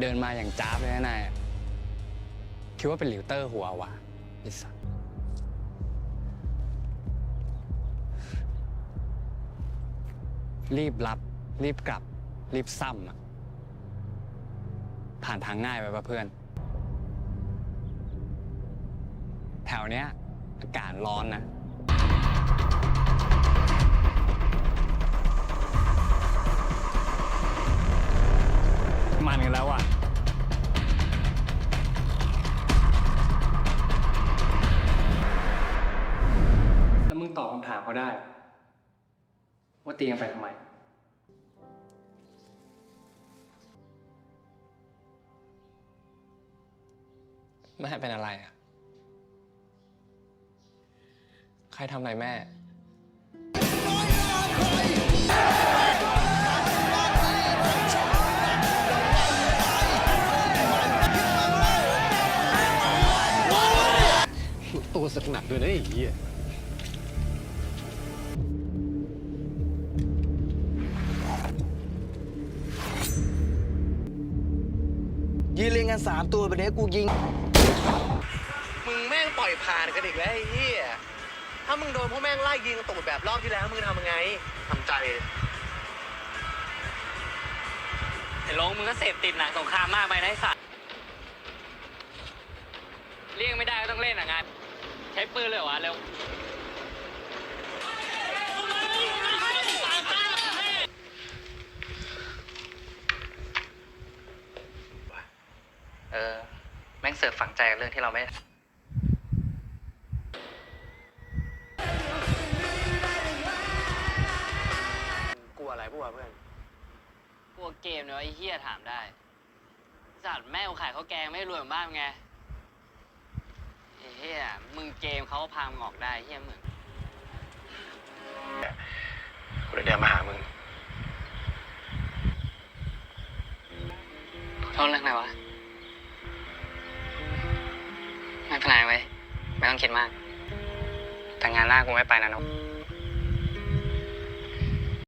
เดินมาอย่างจ้าบเลยนะนายคิดว่าเป็นลิวเตอร์หัววะไอ้สัสรีบรับ รีบกลับ รีบซ้ำอะผ่านทางง่ายไปปะเพื่อน แถวเนี้ยอากาศร้อนนะ เขาได้ ว่าตีกันไปทำไม แม่เป็นอะไรอะ ใครทำอะไรแม่ ตัวสักหนักด้วยนะไอ้เหี้ย ยืนเรียงกันสามตัวไปเนี้ยกูยิง มึงแม่งปล่อยผ่านกันอีกแล้วไอ้เหี้ย ถ้ามึงโดนพวกแม่งไล่ยิงตูดแบบรอบที่แล้วมึงทำยังไงทำใจไอ้ลงมึงก็เสพติดหนังสงครามมากไปนะไอ้สัตว์เลี่ยงไม่ได้ก็ต้องเล่นอะงานใช้ปืนเลยเหรอวะเร็ว เออ แม่ งเสือกฝังใจกับเรื่องที่เราไม่ กลัวอะไรพวกเพื่อนพวกเกมเนี่ยไอ้เฮียถามได้สัตว์แม่กูขายข้าวแกงไม่รวยเหมือนบ้านมึงไงไอ้เฮียมึงเกมเขาก็พามึงออกได้ไอ้เฮียมึงกูเลยเดินมาหามึงโทษเรื่องอะไรวะ ไม่เป็นไรเว้ ไม่ต้องคิดมาก แต่งานหน้ากูไม่ไปนะนก